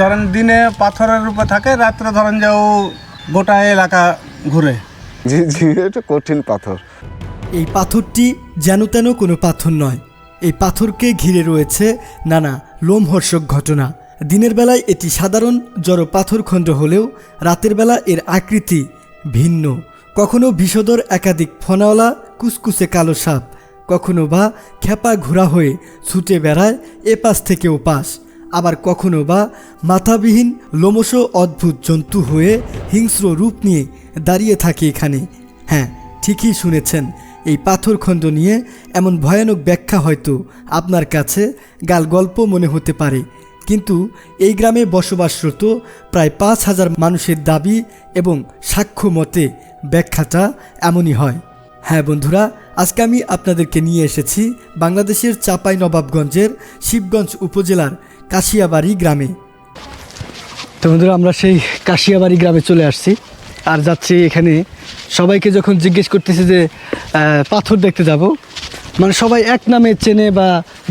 ধরেন দিনে পাথরের রূপে থাকে রাত্রে ধরেন যে ও গোটা এলাকা ঘুরে। জি জি এটা কঠিন পাথর। এই পাথরটি যেন তেন কোনো পাথর নয়। এই পাথরকে ঘিরে রয়েছে নানা লোমহর্ষক ঘটনা। দিনের বেলায় এটি সাধারণ জড় পাথরখণ্ড হলেও রাতের বেলা এর আকৃতি ভিন্ন। কখনো বিষদর একাধিক ফনাওয়ালা কুসকুসে কালো সাপ কখনো বা খেপা ঘোরা হয়ে ছুটে বেড়ায় এ পাশ থেকে ও পাশ আবার কখনো বা মাথাবিহীন লোমশ অদ্ভুত জন্তু হয়ে হিংস্র রূপ নিয়ে দাঁড়িয়ে থাকে এখানে। হ্যাঁ ঠিকই শুনেছেন, এই পাথরখণ্ড নিয়ে এমন ভয়ানক ব্যাখ্যা হয়তো আপনার কাছে গাল গল্প মনে হতে পারে। কিন্তু এই গ্রামে বসবাসরত প্রায় পাঁচ হাজার মানুষের দাবি এবং সাক্ষ্য মতে ব্যাখ্যাটা এমনই হয়। হ্যাঁ বন্ধুরা আজকে আমি আপনাদেরকে নিয়ে এসেছি বাংলাদেশের চাপাই নবাবগঞ্জের শিবগঞ্জ উপজেলার কাশিয়াবাড়ি গ্রামে। তো বন্ধুরা আমরা সেই কাশিয়াবাড়ি গ্রামে চলে আসছি আর যাচ্ছি এখানে। সবাইকে যখন জিজ্ঞেস করতেছি যে পাথর দেখতে যাব মানে সবাই এক নামে চেনে বা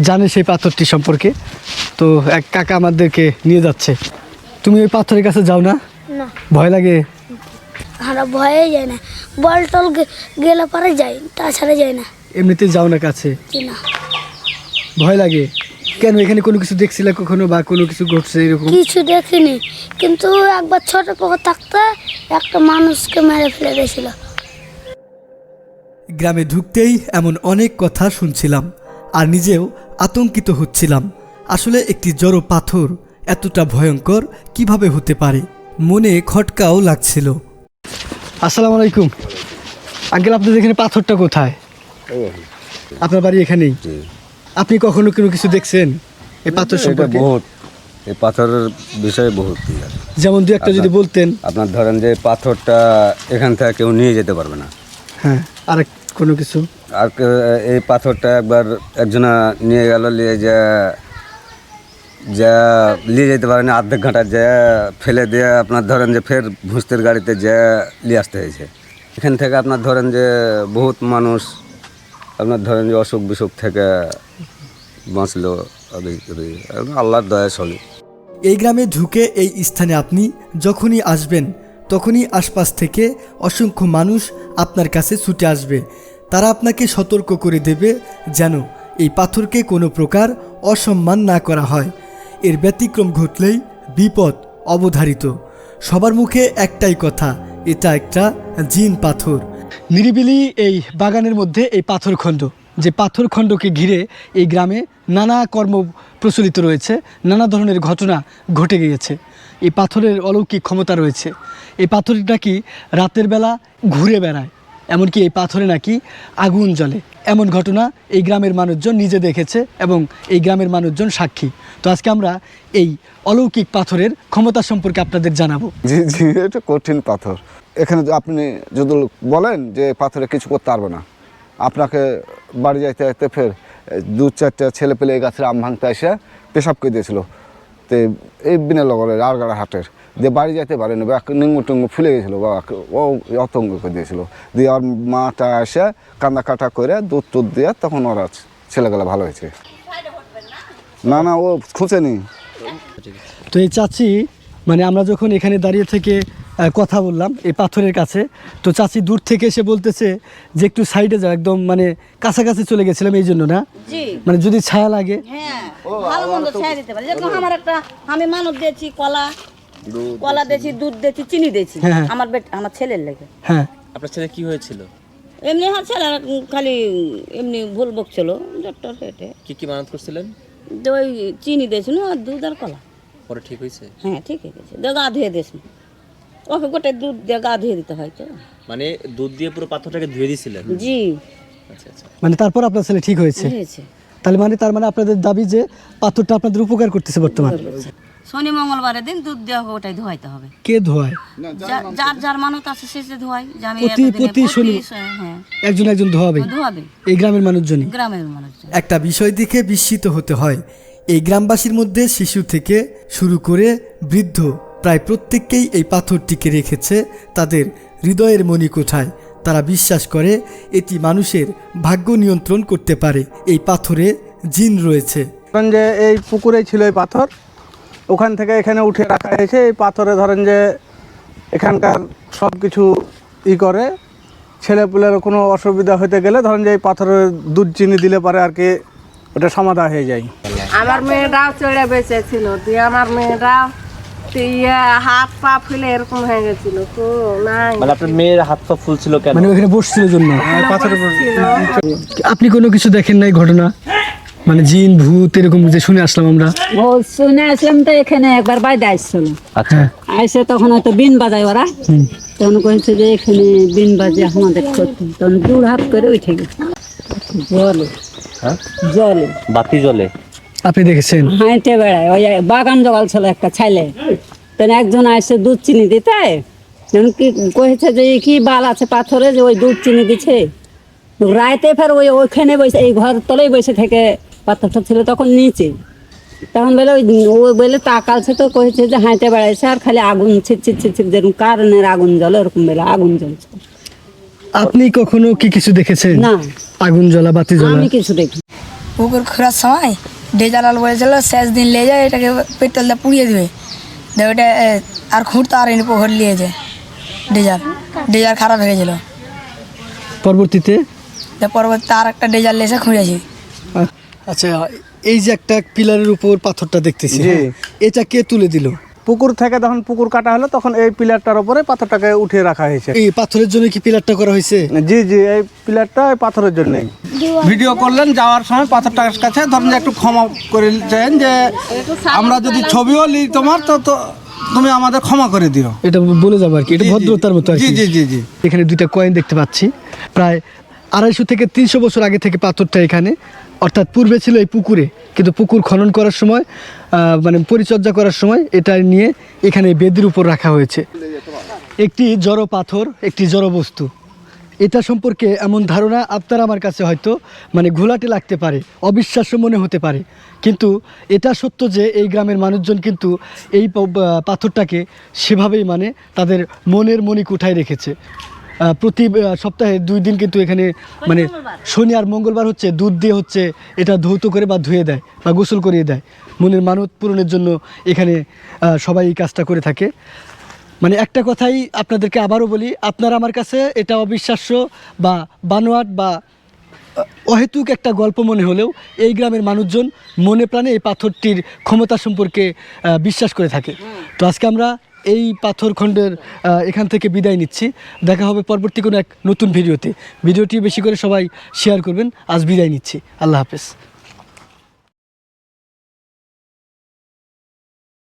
জানে সেই পাথরটি সম্পর্কে। তো এক কাকা আমাদেরকে নিয়ে যাচ্ছে। তুমি ওই পাথরের কাছে যাও না? না। ভয় লাগে? আমরা ভয়ে যাই না। বল টল গেলে পরে যাই তাছাড়া যাই না। এমনিতে যাও না কাছে? না। ভয় লাগে? কেন এখানে কোনো কিছু দেখছিলে কখনো বা কোনো কিছু ঘটছে এরকম? কিছু দেখিনি। কিন্তু একবার ছোট পুকুর থাকতে একটা মানুষকে মেরে ফেলে দিয়েছিল। গ্রামে ঢুকতেই এমন অনেক কথা শুনছিলাম আর নিজেও আতঙ্কিত হচ্ছিলাম। আসলে একটি জড়ো পাথর এতটা ভয়ঙ্কর কীভাবে হতে পারে? মনে খটকাও লাগছিল। আসসালামু আলাইকুম। আঙ্কেল আপনাদের এখানে পাথরটা কোথায়? আপনার বাড়ি এখানেই? আপনি কখনো কোনো কিছু দেখছেন এই পাথর সম্পর্কে? বহুত। এই পাথরের বিষয়ে বহুত। যেমন দু একটা যদি বলতেন। আপনার ধরেন যে পাথরটা এখান থেকে কেউ নিয়ে যেতে পারবে না। হ্যাঁ আর কোনো কিছু? আর এই পাথরটা একবার একজনা নিয়ে গেল নিয়ে যা যা নিয়ে যেতে পারেনি অর্ধেক ঘাটা যা ফেলে দিয়ে আপনার ধরেন যে ফের ভুস্তের গাড়িতে যা নিয়ে আসতে হয়েছে। এখান থেকে আপনার ধরেন যে বহুত মানুষ আপনার ধরেন যে অসুখ বিসুখ থেকে বাঁচলো আল্লাহর দয়া চলে এই গ্রামে ঢুকে এই স্থানে আপনি যখনই আসবেন, তখনই আশপাশ থেকে অসংখ্য মানুষ আপনার কাছে ছুটে আসবে। তারা আপনাকে সতর্ক করে দেবে যেন এই পাথরকে কোনো প্রকার অসম্মান না করা হয়। এর ব্যতিক্রম ঘটলেই বিপদ অবধারিত। সবার মুখে একটাই কথা, এটা একটা জিন পাথর। নিরিবিলি এই বাগানের মধ্যে এই পাথরখণ্ড, যে পাথরখণ্ডকে ঘিরে এই গ্রামে নানা কর্ম প্রচলিত রয়েছে, নানা ধরনের ঘটনা ঘটে গিয়েছে। এই পাথরের অলৌকিক ক্ষমতা রয়েছে। এই পাথরটা কি রাতের বেলা ঘুরে বেড়ায়? এমনকি এই পাথরে নাকি আগুন জ্বলে। এমন ঘটনা এই গ্রামের মানুষজন নিজে দেখেছে এবং এই গ্রামের মানুষজন সাক্ষী। তো আজকে আমরা এই অলৌকিক পাথরের ক্ষমতা সম্পর্কে আপনাদের জানাব। এটা কঠিন পাথর। এখানে আপনি যদি বলেন যে পাথরে কিছু করতে পারবে না, আপনাকে বাড়ি যাইতে যাইতে ফের দু চারটা ছেলে পেলে এই গাছের আম ভাঙতে এসে পেশাব করে দিয়েছিল। তো এই বিনা লগরের আড়গাড়া হাটের। দিয়ে বাড়ি যাইতে পারেনি, বা নিঙ্গু টিঙ্গু ফুলে গেছিল বাবা ও অতঙ্গ করে দিয়েছিল। দিয়ে ওর মাটা এসে কান্দা কাটা করে দুধ টুধ দিয়ে তখন ওরা ছেলেগুলো ভালো হয়েছে। না না, ও খুঁজেনি। তো এই চাচি মানে আমরা যখন এখানে দাঁড়িয়ে থেকে কথা বললাম এই পাথরের কাছে। তো চাচি দূর থেকে এসে বলতেছে যে একটু সাইডে যাও একদম মানে কাছাকাছি চলে গেছিলাম এই জন্য না? মানে যদি ছায়া লাগে। হ্যাঁ ভালো মন্দ ছেড়ে দিতে পারি। যেরকম আমার একটা আমি মানব দিয়েছি কলা কলা দিয়েছি। দুধ দিয়েছি চিনি দিয়েছি। হ্যাঁ, হ্যাঁ। আমার বেট আমার ছেলের লেগে। হ্যাঁ। আপনার ছেলে কি হয়েছিল? এমনি আমার ছেলে খালি এমনি ভুল বকছিল। ডক্টর হেঁটে। কি কি মানত করছিলেন? ওই চিনি দিয়েছিল আর দুধ আর কলা। পরে ঠিক হয়েছে? হ্যাঁ ঠিক হয়ে গেছে গা ধুয়ে দিয়েছিল ওকে গোটে দুধ দিয়ে গা ধুয়ে দিতে হয় তো। মানে দুধ দিয়ে পুরো পাথরটাকে ধুয়ে দিয়েছিলেন জি। আচ্ছা আচ্ছা। মানে তারপর আপনার ছেলে ঠিক হয়েছে? হয়েছে। তাহলে মানে তার মানে আপনাদের দাবি যে পাথরটা আপনাদের উপকার করতেছে বর্তমান? শনি মঙ্গলবারের দিন দুধ দেওয়া হবে ওটাই ধোয়াইতে হবে। কে ধোয়ায়? যা- যার যার মানত আছে সে সে ধোয়াই যে আমি প্রতি- এতদিনে প্রতি শনি- হ্যাঁ। একজন একজন ধোয়াবে? ধোয়াবে। এই গ্রামের মানুষজনই? গ্রামের মানুষজন। একটা বিষয় দেখে বিস্মিত হতে হয়। এই গ্রামবাসীর মধ্যে শিশু থেকে শুরু করে বৃদ্ধ প্রায় প্রত্যেককেই এই পাথরটিকে রেখেছে তাদের হৃদয়ের মণিকোঠায় তারা বিশ্বাস করে এটি মানুষের ভাগ্য নিয়ন্ত্রণ করতে পারে। এই পাথরে জিন রয়েছে। কারণ যে এই পুকুরে ছিল এই পাথর। ওখান থেকে এখানে উঠে রাখা হয়েছে। এই পাথরে ধরেন যে এখানকার সব কিছু ই করে। ছেলেপুলের কোনো অসুবিধা হতে গেলে ধরেন যে এই পাথরের দুধ চিনি দিলে পারে আর কি ওটা সমাধা হয়ে যায়। আমার মেয়েরাও চড়ে বেঁচেছিল। দিয়ে আমার মেয়েরাও হাত পা ফুলে এরকম হয়ে গেছিল তো নাই। মানে আপনার মেয়ের হাত পা ফুল ছিল কেন? মানে ওখানে বসছিল জন্য। পাথরের আপনি কোনো কিছু দেখেন নাই ঘটনা? মানে জিন ভূত এরকম যে শুনে আসলাম আমরা। ও শুনে আসলাম তো এখানে একবার বাইরে আসছিল। আচ্ছা। আইসে তখন হয়তো বিন বাজায় ওরা। তখন কইছে যে এখানে বিন বাজে আমাদের ক্ষতি। তখন দূর হাত করে উঠে গেছে। জলে। হ্যাঁ? জলে। বাতি জ্বলে আপনি দেখেছেন? হাইটে বেড়ায়। ওই বাগান জগাল ছিল একটা ছাইলে। তখন একজন আসে দুধ চিনি দিতে। তখন কি কয়েছে যে কি বাল আছে পাথরে যে ওই দুধ চিনি দিছে? রাইতে ফের ওই ওইখানে বসে এই ঘর তলেই বসে থেকে পাথরটা ছিল তখন নিচে। তখন বলে ওই ও বলে তাকালছে তো কয়েছে যে হাঁটে বেড়াইছে আর খালি আগুন ছিটছিট ছিটছিট যেরকম কারেন্টের আগুন জ্বলে ওরকম বলে আগুন জ্বলছে। আপনি কখনো কি কিছু দেখেছেন? না। আগুন জ্বলা বাতি জ্বলা? আমি কিছু দেখি। পুকুর খোঁড়ার সময় ডেজালাল বলেছিল শেষ দিন নিয়ে যায় এটাকে পেট্রোল দিয়ে পুড়িয়ে দেবে। দিয়ে ওটা আর খুঁড়তে আর এনে পোহর নিয়েছে ডেজার ডেজার খারাপ হয়ে গেছিল। পরবর্তীতে? পরবর্তীতে আর একটা ডেজার লেসে খুঁড়েছি। আচ্ছা এই যে একটা পিলারের উপর পাথরটা দেখতেছি জি। হ্যাঁ, এটা কে তুলে দিল? পুকুর থেকে যখন পুকুর কাটা হলো তখন এই পিলারটার উপরে পাথরটাকে উঠিয়ে রাখা হয়েছে। এই পাথরের জন্য কি পিলারটা করা হয়েছে? জি জি এই পিলারটা এই পাথরের জন্যই ভিডিও করলেন যাওয়ার সময় পাথরটার কাছে ধরেন যে একটু ক্ষমা করে চাইন যে আমরা যদি ছবিও নিই তোমার তো তো তুমি আমাদের ক্ষমা করে দিও। এটা বলে যাব আর কি এটা। ভদ্রতার মতো আর জি কি। জি জি জি এখানে দুইটা কয়েন দেখতে পাচ্ছি। প্রায় আড়াইশো থেকে তিনশো বছর আগে থেকে পাথরটা এখানে অর্থাৎ পূর্বে ছিল এই পুকুরে। কিন্তু পুকুর খনন করার সময় মানে পরিচর্যা করার সময় এটা নিয়ে এখানে বেদির উপর রাখা হয়েছে। একটি জড় পাথর, একটি জড় বস্তু। এটা সম্পর্কে এমন ধারণা আপনার আমার কাছে হয়তো মানে ঘোলাটে লাগতে পারে, অবিশ্বাস্য মনে হতে পারে। কিন্তু এটা সত্য যে এই গ্রামের মানুষজন কিন্তু এই পাথরটাকে সেভাবেই মানে তাদের মনের মনিক উঠায় রেখেছে। প্রতি সপ্তাহে দুই দিন কিন্তু এখানে মানে শনি আর মঙ্গলবার হচ্ছে দুধ দিয়ে হচ্ছে এটা ধৌত করে বা ধুয়ে দেয় বা গোসল করিয়ে দেয়। মনের মানত পূরণের জন্য এখানে সবাই এই কাজটা করে থাকে। মানে একটা কথাই আপনাদেরকে আবারও বলি আপনার আমার কাছে এটা অবিশ্বাস্য বা বানোয়াট বা অহেতুক একটা গল্প মনে হলেও এই গ্রামের মানুষজন মনে প্রাণে এই পাথরটির ক্ষমতা সম্পর্কে বিশ্বাস করে থাকে। তো আজকে আমরা এই পাথরখণ্ডের এখান থেকে বিদায় নিচ্ছি। দেখা হবে পরবর্তী কোনো এক নতুন ভিডিওতে। ভিডিওটি বেশি করে সবাই শেয়ার করবেন। আজ বিদায় নিচ্ছি। আল্লাহ হাফেজ।